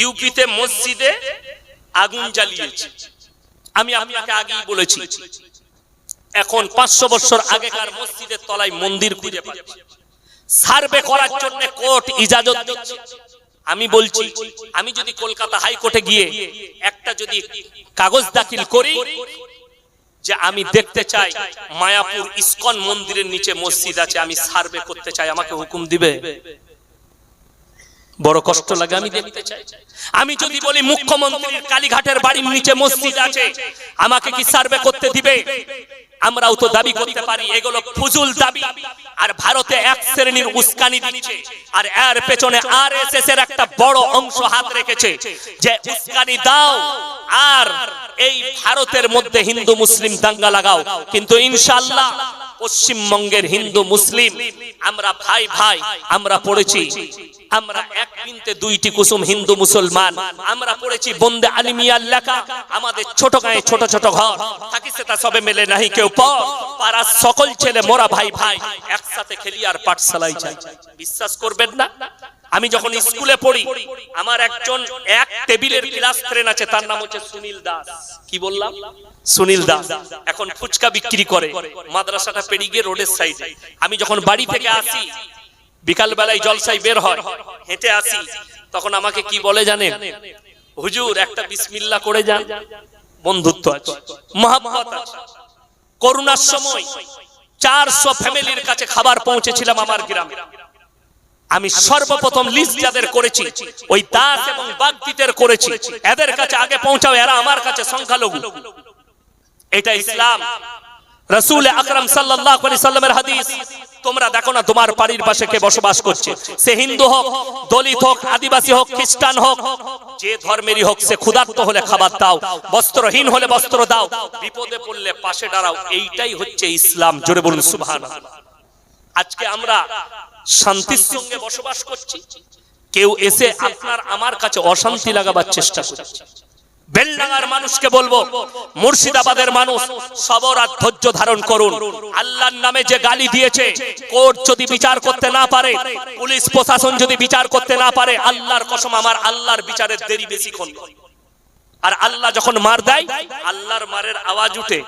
ইউপিতে মসজিদে আগুন জ্বালিয়েছে। আমি আপনাকে আগেই বলেছি, এখন পাঁচশো বছর আগেকার মসজিদের তলায় মন্দির খুঁজে পাচ্ছি সার্ভে করার জন্য কোর্ট ইজাজত দিচ্ছে। আমি বলছি, আমি যদি কলকাতা হাইকোর্টে গিয়ে একটা যদি কাগজ দাখিল করি যে আমি দেখতে চাই মায়াপুর ইসকন মন্দিরের নিচে মসজিদ আছে, আমি সার্ভে করতে চাই, আমাকে হুকুম দিবে? বড় কষ্ট লাগে, আমি দেখতে চাই। আমি যদি বলি মুখ্যমন্ত্রীর কালীঘাটের বাড়ির নিচে মসজিদ আছে, আমাকে কি সার্ভে করতে দিবে? আমরাও তো দাবি করতে পারি, এগুলো ফুজুল দাবি। আর ভারতে এক শ্রেণির উস্কানি দিচ্ছে, আর এর পেছনে আর এর একটা বড় অংশ হাত রেখেছে, যে উস্কানি দাও, আর এই ভারতের মধ্যে হিন্দু, মুসলিম দাঙ্গা লাগাও। কিন্তু ইনশাআল্লাহ পশ্চিমবঙ্গের হিন্দু মুসলিম, আমরা ভাই ভাই, আমরা পড়েছি। আমরা এক বিনতে দুইটি কুসুম হিন্দু মুসলমান। আমরা পড়েছি বন্দে আলিমিয়ার লেখা, আমাদের ছোট গায়ে ছোট ছোট ঘর। থাকিছে তা সবে মেলে নাহি কেউ পারা। সকল ছেলে মোরা ভাই ভাই, একসাথে খেলি আর পাঠশালায় যাই বিশ্বাস করবেন না? আমি যখন স্কুলে পড়ি, আমার একজন এক টেবিলের ক্লাস ফ্রেন্ড আছে, তার নাম হচ্ছে সুনীল দাস। কি বললাম? সুনীল দাস। এখন ফুচকা বিক্রি করে, মাদ্রাসাটা পেরিয়ে রোডের সাইডে আমি যখন বাড়ি থেকে আসি বিকাল বেলায় জলসাই বের হয়, হেঁটে আসি, তখন আমাকে কি বলে জানেন? হুজুর, একটা বিসমিল্লা করে যান। বন্ধুত্ব আছে আছে। করোনার সময় চারশো ফ্যামিলির কাছে খাবার পৌঁছেছিলাম আমার গ্রামে। আমি সর্বপ্রথম লিস্ট যাদের করেছি, ওই দাস এবং বাগদিদের করেছি। এদের কাছে আগে পৌঁছাও, এরা আমার কাছে সংখ্যালঘু। এটা ইসলাম। রসুল আকরাম সাল্লামের হাদিস। তোমরা দেখো না তোমার বাড়ির পাশে কে বসবাস করছে। সে হিন্দু হোক, দলিত হোক, আদিবাসী হোক, খ্রিস্টান হোক, যে ধর্মেরই হোক, সে ক্ষুধার্ত হলে খাবার দাও, বস্ত্রহীন হলে বস্ত্র দাও, বিপদে পড়লে পাশে দাঁড়াও। এইটাই হচ্ছে ইসলাম। জোরে বলুন, সুবহানাল্লাহ। আজকে আমরা শান্তির সঙ্গে বসবাস করছি। কেউ এসে আপনার আমার কাছে অশান্তি লাগাবার চেষ্টা করছে। বেলডাঙ্গার মানুষকে বলব মুর্শিদাবাদের মানুষ সবর আর ধৈর্য ধারণ করুন। আল্লাহর নামে যে গালি দিয়েছে কোর্ট যদি বিচার করতে না পারে পুলিশ প্রশাসন যদি বিচার করতে না পারে আল্লাহর কসম আমার আল্লাহর বিচারের দেরি বেশিক্ষণ। আর আল্লাহ যখন মার দেয় আল্লাহর মারের আওয়াজ উঠে।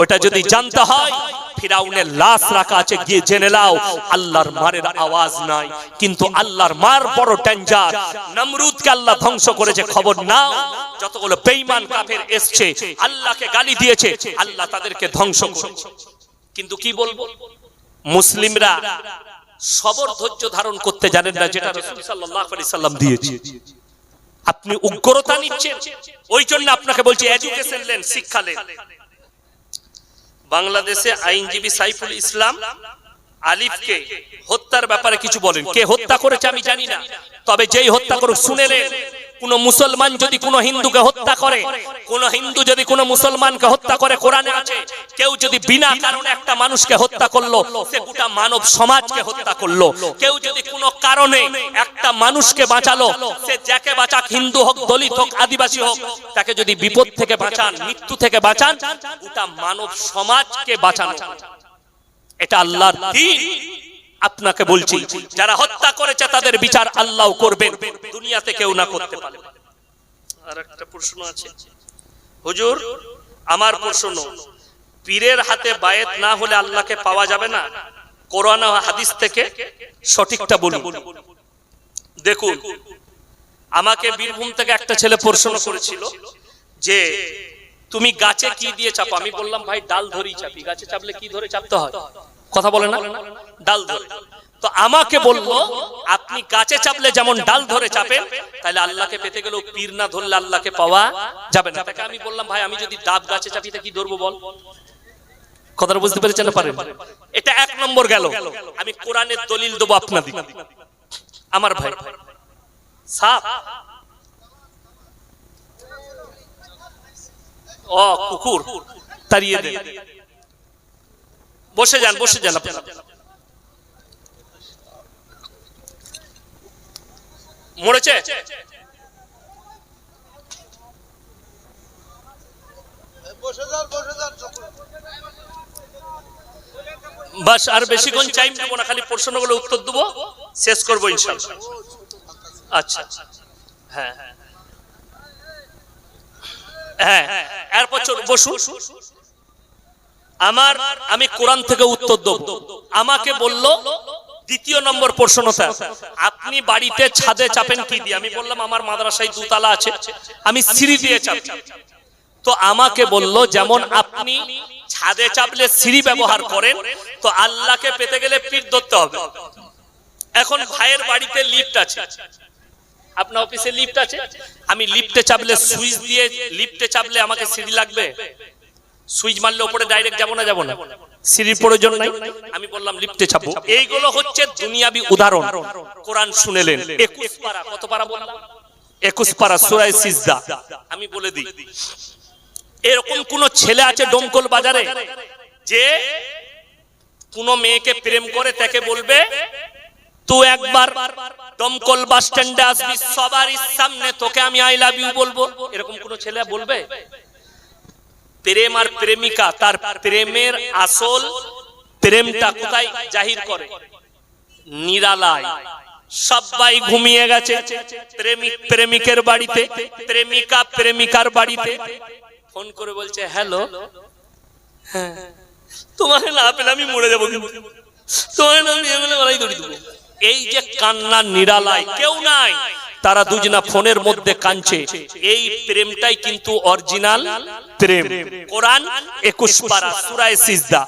ওটা যদি জানতে হয়, ফিরাউনের লাশ রাখা আছে, গিয়ে জেনে নাও, আল্লাহর মারের আওয়াজ নাই। কিন্তু আল্লাহর মার বড় ডেঞ্জার নমরুদকে আল্লাহ ধ্বংস করেছে, খবর নাও। যতগুলো বেঈমান কাফের এসছে, আল্লাহকে গালি দিয়েছে, আল্লাহ তাদেরকে ধ্বংস করেছে। কিন্তু কি বলব? মুসলিমরা সবর ধৈর্য ধারণ করতে জানেন না, যেটা রাসূল সাল্লাল্লাহু আলাইহি সাল্লাম দিয়েছে। আপনি উগ্রতা নিচ্ছেন। ওই জন্য আপনাকে বলছি এডুকেশন লেন, শিক্ষা লেন। বাংলাদেশে আইনজীবী সাইফুল ইসলাম আলিফকে হত্যার ব্যাপারে কিছু বলেন। কে হত্যা করেছে আমি জানি না। তবে যেই হত্যা করুক শুনেলেন কোন মুসলমান যদি কোন হিন্দুকে হত্যা করে, কোন হিন্দু যদি কোন মুসলমানকে হত্যা করে, কোরআনে আছে, কেউ যদি বিনা কারণে একটা মানুষকে হত্যা করল, সে গোটা মানব সমাজকে হত্যা করল। কেউ যদি কোন কারণে একটা মানুষকে বাঁচালো, সে যাকে বাঁচাক হিন্দু হোক, দলিত হোক, আদিবাসী হোক, তাকে যদি বিপদ থেকে বাঁচান, মৃত্যু থেকে বাঁচান, গোটা মানব সমাজকে বাঁচানো। এটা আল্লাহর আপনাকে বলছি, যারা হত্যা করেছে তাদের বিচার আল্লাহ করবেন। দুনিয়াতে কেউ না করতে পারে আর একটা প্রশ্ন আছে। হুজুর, আমার প্রশ্ন, পীরের হাতে বায়েত না হলে আল্লাহকে পাওয়া যাবে না? কোরআন হাদিস থেকে সঠিকটা বলুন। দেখুন, আমাকে বীরভূম থেকে একটা ছেলে প্রশ্ন করেছিল যে, তুমি গাছে কি দিয়ে চাপো? আমি বললাম, ভাই, ডাল ধরেই চাপি। গাছে চাপলে কি ধরে চাপতে হয়? কথা বলে না? ডাল ধরে। তো আমাকে বলল, আপনি গাছে চাপলে যেমন ডাল ধরে চাপেন তাহলে আল্লাহকে পেতে গেলেও পীর না ধরলে আল্লাহকে পাওয়া যাবে না। তাকে আমি বললাম, ভাই, আমি যদি ডাব গাছে চাপি, তা কি ধরবো বল? কথাটা বুঝতে পেরেছেন পারেন? এটা এক নম্বর গেল। আমি কোরআনের দলিল দেবো আপনাদের। আমার ভাই। সাপ। ও, কুকুর। তাড়িয়ে দে। বসে যান বসে যান আপনারা। মরেছে? বসে যান বসে যান বাস আর বেশিক্ষণ টাইম দেবো না খালি প্রশ্নগুলো উত্তর দেবো শেষ করব ইনশাল্লাহ। আচ্ছা। হ্যাঁ হ্যাঁ হ্যাঁ। এরপর চল বসুন। আমার, আমি কোরআন থেকে উত্তর দেব। আমাকে বলল, দ্বিতীয় নম্বর প্রশ্ন স্যার, আপনি বাড়িতে ছাদে চাপেন কি দিয়ে? আমি বললাম, আমার মাদ্রাসায় দুতলা আছে, আমি সিঁড়ি দিয়ে চাপি। তো আমাকে বলল, যেমন আপনি ছাদে চাপলে সিঁড়ি ব্যবহার করেন, তো আল্লাহকে পেতে গেলে পিঠ ধরতে হবে। এখন ভাইয়ের বাড়িতে লিফট আছে। আপনার অফিসে লিফট আছে? আমি লিফটে চাপলে সুইচ দিয়ে, লিফটে চাপলে আমাকে সিঁড়ি লাগবে? সুইচ মারলে উপরে ডাইরেক্ট যাব না যাব না। সিঁড়ির প্রয়োজন নাই। আমি বললাম লিফটে চাপবো এইগুলো হচ্ছে দুনিয়াবি উদাহরণ। কোরআন শুনেলেন। একুশ পারা। কত পারা বললাম? একুশ পারা সুরাই সিজদা। আমি বলে দিই। এরকম কোন ছেলে আছে ডোমকল বাজারে যে কোন মেয়েকে প্রেম করে তাকে বলবে তুই একবার দমকল বাস স্ট্যান্ডে আসবি সবার সামনে তোকে আমি আই লাভ ইউ বলব। এরকম কোন ছেলে বলবে? প্রেম আর প্রেমিকা, তার প্রেমের আসল প্রেমটা কোথায়? জাহির করে। নিরালায়। সবাই ঘুমিয়ে গেছে। প্রেমিক, প্রেমিকের বাড়িতে। প্রেমিকা, প্রেমিকার বাড়িতে। ফোন করে বলছে, হ্যালো? হ্যাঁ। তোমাকে না পেলে আমি মরে যাব তোমাকে না দেবো। এই যে কান্না, নিরালায়। কেউ নাই। তারা দুজনা ফোনের মধ্যে কাঁদছে। এই প্রেমটাই কিন্তু অরিজিনাল প্রেম। কোরআন 21 পারা, সূরা সিজদা।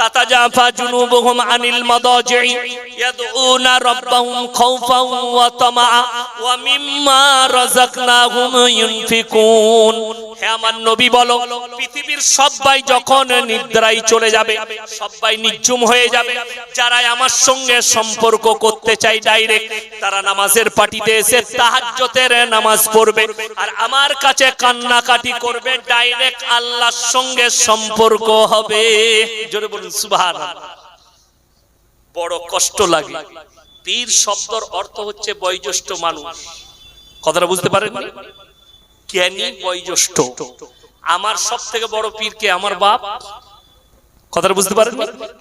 তাতাজাফা জুনুবুহুম আনিল মাদাজি'i ইয়াদউনা রাব্বাহুম খাওফান ওয়া তামাআ, ওয়া মিম্মা রাযাকনাহুম ইউনফিকুন। হে আমার নবী বলো, পৃথিবীর সবাই যখন নিদ্রায় চলে যাবে সবাই নিঝুম হয়ে যাবে যারা আমার সঙ্গে সম্পর্ক করতে চাই ডাইরেক্ট, তারা নামাজের পার্টিতে এসে তাহাজ্জতের নামাজ পড়বে আর আমার কাছে কান্নাকাটি করবে ডাইরেক্ট আল্লাহর সঙ্গে সম্পর্ক হবে। জোরে বলুন, সুবহানাল্লাহ। বড় কষ্ট লাগে। পীর শব্দর অর্থ হচ্ছে বয়োজ্যেষ্ঠ মানুষ। কথাটা বুঝতে পারেন জ্ঞানী বয়োজ্যেষ্ঠ? আমার সব থেকে বড় পীর কে? আমার বাপ? কথাটা বুঝতে পারেন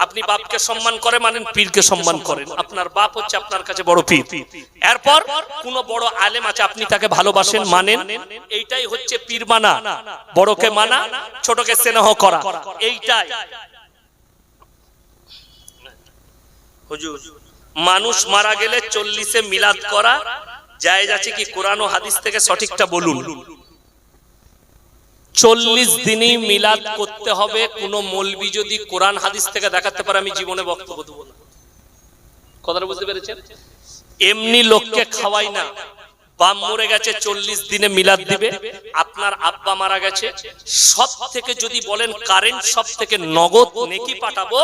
আপনি বাপকে সম্মান করে মানেন পীরকে সম্মান করেন। আপনার বাপ হচ্ছে আপনার কাছে বড় পীর। এরপর কোন বড় আলেম আছে, আপনি তাকে ভালোবাসেন, মানেন। এইটাই হচ্ছে পীর মানা। বড়কে মানা, ছোটকে স্নেহ করা। এইটাই। হুজুর, মানুষ মারা গেলে চল্লিশে মিলাদ করা জায়েজ আছে কি? কোরআন ও হাদিস থেকে সঠিকটা বলুন। চল্লিশ দিনই মিলাদ করতে হবে, কোন মলবি যদি কোরআন হাদিস থেকে দেখাতে পারে, আমি জীবনে বক্তব্য দেবো না। কথাটা বুঝতে পেরেছেন? এমনি লোককে খাওয়াই না। বাম মরে গেছে, চল্লিশ দিনে মিলাদ দিবে, আপনার আব্বা মারা গেছে। সব থেকে যদি বলেন কারেন্ট সব থেকে নগদ নেকি পাঠাবো,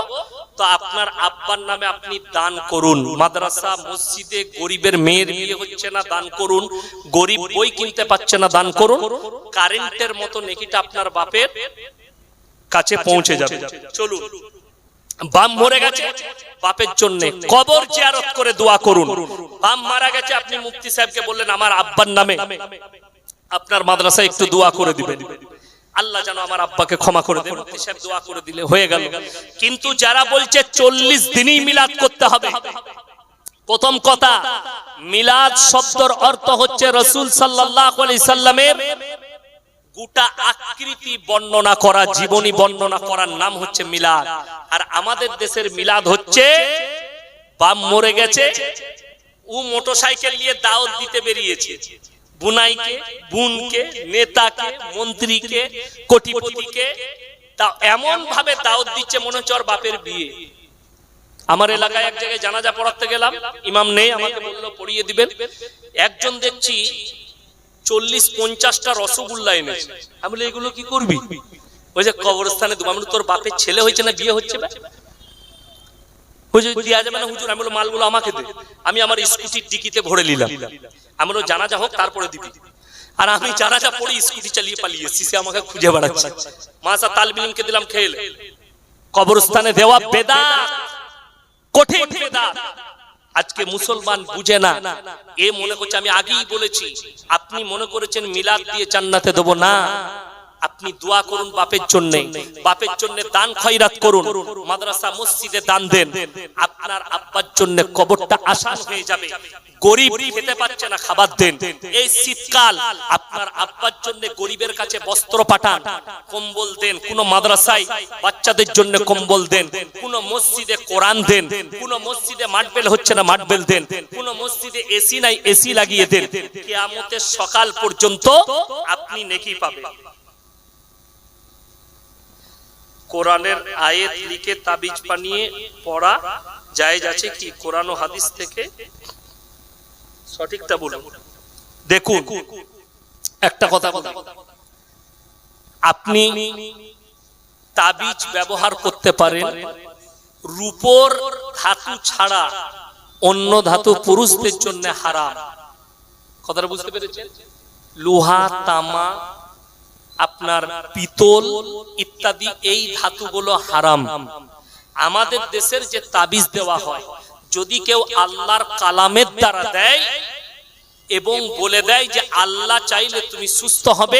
তো আপনার আব্বার নামে আপনি দান করুন। মাদ্রাসা, মসজিদে গরিবের মেয়ের বিয়ে হচ্ছে না, দান করুন। গরিব বই কিনতে পারছে না, দান করুন। কারেন্টের মতো নেকিটা আপনার বাপের। কাছে পৌঁছে যাবে। চলুন। বাম মরে গেছে বাপের জন্য কবর জিয়ারত করে দোয়া করুন। বাম মারা গেছে আপনি মুফতি সাহেবকে বললেন আমার আব্বার নামে আপনার মাদ্রাসায় একটু দোয়া করে দিবেন। আল্লাহ যেন আমার আব্বাকে ক্ষমা করে দেন। মুফতি সাহেব দোয়া করে দিলে হয়ে গেল। কিন্তু যারা বলছে চল্লিশ দিনই মিলাদ করতে হবে। প্রথম কথা মিলাদ শব্দর অর্থ হচ্ছে রসুল সাল্লাহ সাল্লামের গোটা আকৃতি বর্ণনা করা, জীবনী বর্ণনা করার নাম হচ্ছে মিলাদ। আর আমাদের দেশের মিলাদ হচ্ছে বাম মরে গেছে, ও মোটরসাইকেল নিয়ে দাওয়াত দিতে বেরিয়েছে। বুনাইকে, বুনকে, নেতাকে, মন্ত্রীকে, কোটিপতিকে, তা এমন ভাবে দাওয়াত দিচ্ছে মনে ওর বাপের বিয়ে। আমার এলাকায় এক জায়গায় জানাজা পড়াতে গেলাম, ইমাম নেই, আমাকে বলল পড়িয়ে দিবেন। একজন দেখছি চল্লিশ, পঞ্চাশটা রসগোল্লা এনেছে। আমি বলি, এগুলো কি করবি? ওই যে কবরস্থানে আমি তোর বাপের ছেলে হয়েছে না বিয়ে হচ্ছে আমি আমার ভরে নিলাম। আমি জানাজা হোক, তারপরে দিবি। আর চালিয়ে পালিয়ে এসেছি, সে আমাকে খুঁজে দিলাম খেয়ে কবরস্থানে দেওয়া বেদা কঠিন বেদাত। আজকে মুসলমান বুঝে না। এ মনে করছে আমি আগেই বলেছি। আপনি মনে করেছেন মিলাদ দিয়ে চান্নাতে দেবো না। আপনি দোয়া করুন বাপের জন্য। বাপের জন্য দান খয়রাত করুন। মাদ্রাসা মসজিদে দান দেন। আপনার আব্বার জন্য কবরটা আসান হয়ে যাবে। গরিব খেতে পাচ্ছে না খাবার দেন। এই শীতকাল আপনার আব্বার জন্য গরিবের কাছে বস্ত্র পাঠান। কম্বল দেন। কোন মাদ্রাসায় বাচ্চাদের জন্য কম্বল দেন। কোন মসজিদে কোরআন দেন। কোন মসজিদে মাটবেল হচ্ছে না মাটবেল দেন। কোন মসজিদে এসি নাই, এসি লাগিয়ে দেন। কিয়ামতের সকাল পর্যন্ত আপনি নেকি পাবেন। কোরআনের আয়াত লিখে তাবিজ বানিয়ে পড়া জায়েজ আছে কি? কোরআন ও হাদিস থেকে? সঠিকটা বলুন। দেখুন, একটা কথা আপনি তাবিজ ব্যবহার করতে পারেন, রূপোর ধাতু ছাড়া অন্য ধাতু পুরুষদের জন্য হারাম। কথাটা বুঝতে পেরেছেন? লোহা, তামা আপনার পিতল ইত্যাদি এই ধাতুগুলো হারাম। আমাদের দেশের যে তাবিজ দেওয়া হয়, যদি কেউ আল্লাহর কালামের দ্বারা দেয় এবং বলে দেয় যে আল্লাহ চাইলে তুমি সুস্থ হবে,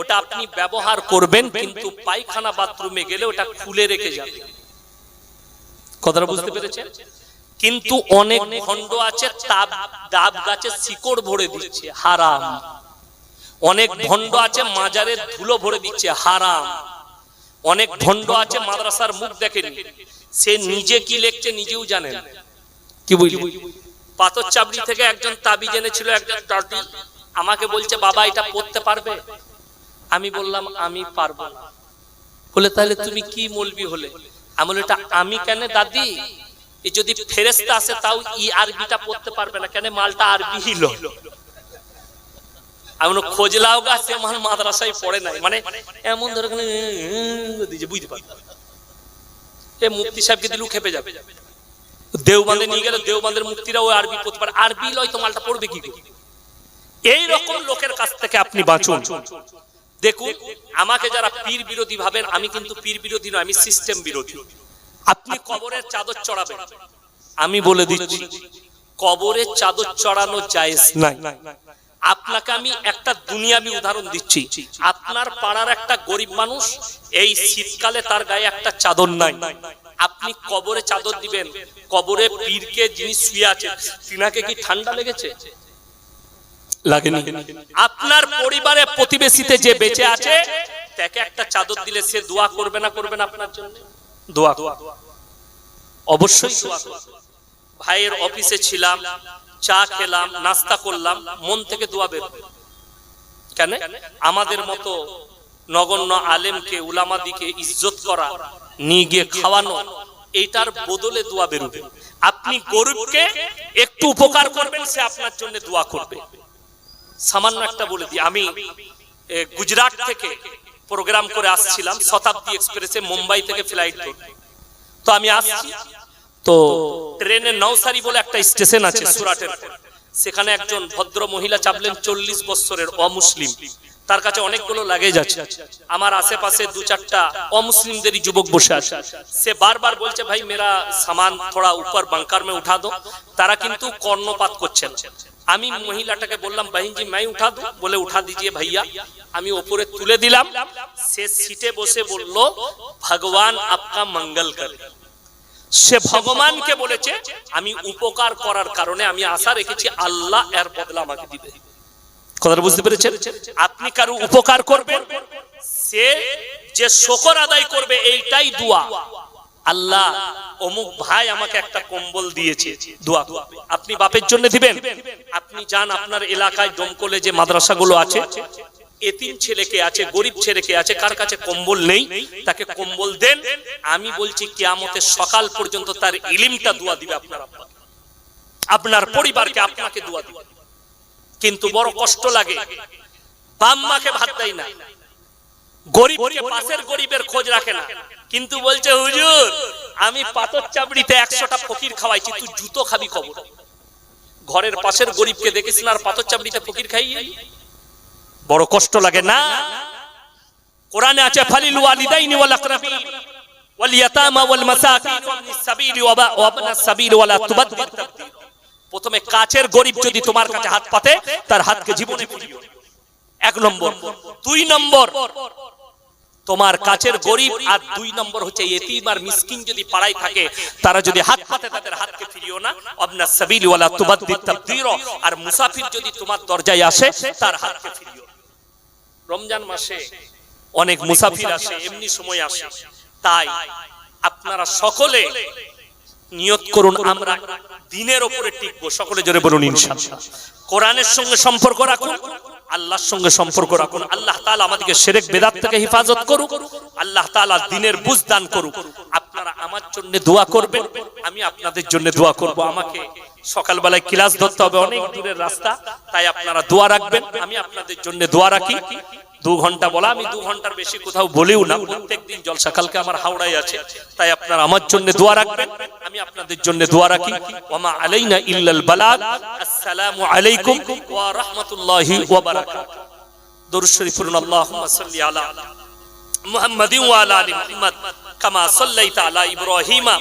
ওটা আপনি ব্যবহার করবেন, কিন্তু পায়খানা বাথরুমে গেলে ওটা খুলে রেখে যাবে। কথাটা বুঝতে পেরেছেন? কিন্তু অনেক খণ্ড আছে, তাব ডাব গাছে শিকড় ভরে দিচ্ছে, হারাম। অনেক ভণ্ড আছে, মাজারের ধুলো ভরে দিচ্ছে, হারাম। অনেক ভণ্ড আছে, মাদ্রাসার মুখ দেখেনি। সে নিজে কি লিখছে নিজেও জানে কি বুঝলি পাথর চাবড়ি থেকে একজন তাবি জেনেছিল একজন টার্টি। আমাকে বলছে, বাবা, এটা পড়তে পারবে? আমি বললাম, আমি পারব না। বলে, তাহলে তুমি কি মলবি হলে? আমি এটা আমি কেন দাদি? যদি ফেরেস্তা আসে, তাও ই আরবিটা পড়তে পারবে না। কেন মালটা আরবি হিল আমি বললাম, খোঁজ লাও গা সে মাল মাদ্রাসায় পড়ে নাই। মানে এমন ধরে এখানে দিয়েছে বুঝতে পারবে এ মুফতি সাহেবকে দিলু খেপে যাবে। দেওবান্ধে নিয়ে গেলে দেওবান্ধের মুক্তিরা ওই আরবি পড়তে পারে আরবি লয় তো মালটা পড়বে কি? এই রকম লোকের কাছ থেকে আপনি বাঁচুন। দেখুন আমাকে যারা পীর বিরোধী ভাবেন আমি কিন্তু পীর বিরোধী নয় আমি সিস্টেম বিরোধী। আপনি কবরের চাদর চড়াবেন। আমি বলে দিচ্ছি কবরের চাদর চড়ানো জায়েজ নাই। আপনাকে আমি একটা দুনিয়াবি উদাহরণ দিচ্ছি। আপনার পাড়ার একটা গরিব মানুষ এই শীতকালে তার গায়ে একটা চাদর নাই। আপনি কবরে চাদর দিবেন কবরে পীরকে যিনি শুয়ে আছে তিনাকে কি ঠান্ডা লেগেছে? লাগেনি। আপনার পরিবারে প্রতিবেশীতে যে বেঁচে আছে তাকে একটা চাদর দিলে সে দোয়া করবে না করবে না আপনার জন্য? দোয়া। অবশ্যই ভাইয়ের অফিসে ছিলাম চা খেলাম, নাস্তা করলাম, মন থেকে দোয়া বের কেন? আমাদের মতো নগণ্য আলেমকে, উলামাদিকে ইজ্জত করা, নিয়ে গিয়ে খাওয়ানো, এইটার বদলে দোয়া বেরোবে আপনি গরিবকে একটু উপকার করবেন, সে আপনার জন্য দোয়া করবে। সামান্য একটা বলে দিই, আমি গুজরাট থেকে প্রোগ্রাম করে আসছিলাম, শতাব্দী এক্সপ্রেসে, মুম্বাই থেকে ফ্লাইট তো আমি আসছি তো ট্রেনে নওসারি বলে একটা স্টেশন আছে সুরাটের। সেখানে একজন ভদ্র মহিলা চাপলেন চল্লিশ বছরের অমুসলিম। তার কাছে অনেকগুলো লাগেজ আছে। আমার আশেপাশে দু চারটা অমুসলিমদেরই যুবক বসে আছে। সে বারবার বলছে, ভাই মেরা সামান থোড়া উপর বাংকার মে উঠা দো। তারা কিন্তু কর্ণপাত করছেন আমি মহিলাটাকে বললাম বাহিনজি মাই উঠা দো। বলে, উঠা দিজিয়ে ভাইয়া। আমি ওপরে তুলে দিলাম। সে সিটে বসে বলল, ভগবান আপকা মঙ্গল করে। সে ভগবানকে বলেছে আমি উপকার করার কারণে আমি আশা রেখেছি আল্লাহ এর বদলা আমাকে দিবে। কথাটা বুঝতে পেরেছেন? আপনি কারও উপকার করবেন সে যে শকর আদায় করবে এইটাই দোয়া। আল্লাহ অমুক ভাই আমাকে একটা কম্বল দিয়েছে দোয়া। আপনি বাপের জন্য দিবেন? আপনি যান আপনার এলাকায় দমকলে যে মাদ্রাসাগুলো আছে এতিম ছেলেকে আছে, গরিব ছেলেকে আছে, কার কাছে কম্বল নেই? তাকে কম্বল দেন। আমি বলছি, কিয়ামতের সকাল পর্যন্ত তার ইলিমটা দোয়া দিবে আপনার আপনার পরিবারকে আপনাকে দোয়া দিবে। কিন্তু বড় কষ্ট লাগে। বাম মাকে ভাত দেয় না। গরিবকে পাশের গরিবের খোঁজ রাখে না। কিন্তু বলছে, হুজুর, আমি পাথর চাবড়িতে একশোটা ফকির খাওয়াইছি, তুই জুতো খাবি খবর? ঘরের পাশের গরিবকে দেখেছি না, আর পাথর চাবড়িতে ফকির খাইয়ে বড় কষ্ট লাগে না। কোরআনে আছে, ফালিল ওয়ালিদাইনি ওয়াল আকরাবিন ওয়াল ইয়াতামা ওয়াল মাসাকিন ওয়াবনিস সাবিলি ওয়া ওয়াবনাস সাবিলি ওয়ালা তাবদীর প্রথমে কাছের গরিব যদি তোমার কাছে হাত পাতে, তার হাতকে জীবনে ফিরিও এক নম্বর। দুই নম্বর। তোমার কাছের গরিব আর দুই নম্বর হচ্ছে এতিম আর মিসকিন যদি পাড়ায় থাকে, তারা যদি হাত পাতে, তাদের হাতকে ফিরিও না। আবনা সাবিল ওয়ালা তুবাদ্দিদ তাবদীর আর মুসাফির যদি তোমার দরজায় আসে, তার হাতকে ফিরিও। রমজান মাসে অনেক মুসাফির আসে এমনি সময় আসে। তাই আপনারা সকলে নিয়ত করুন আমরা দিনের ওপরে টিকবো। সকলে জোরে বলুন ইনশাআল্লাহ কোরআনের সঙ্গে সম্পর্ক রাখুন আল্লাহর সঙ্গে সম্পর্ক রাখুন। আল্লাহ তাআলা আমাদেরকে শিরক বেদাত থেকে হেফাজত করুক আল্লাহ তাআলা দিনের বুঝ দান করুক। আপনারা আমার জন্য দোয়া করবেন আমি আপনাদের জন্য দোয়া করব। আমাকে সকালবেলায় ক্লাস ধরতে হবে, অনেক দূরের রাস্তা, তাই আপনারা দোয়া রাখবেন। আমি আপনাদের জন্য দোয়া রাখি। দু ঘণ্টা বলা, আমি দু ঘণ্টার বেশি কোথাও বলিও না প্রত্যেকদিন জলসা, কালকে আমার হাওড়ায় আছে, তাই আপনারা আমার জন্য দোয়া রাখবেন। আমি আপনাদের জন্য দোয়া রাখি। ওমা আলাইনা ইল্লাল বালাগ। আসসালামু আলাইকুম ওয়া রাহমাতুল্লাহি ওয়া বারাকাতুহু। দরুদ শরীফ পড়ুন, আল্লাহুম্মা সাল্লি আলা মুহাম্মাদিন ওয়া আলা আলি মুহাম্মাদ, কামা সাল্লাইতা আলা ইব্রাহিমা।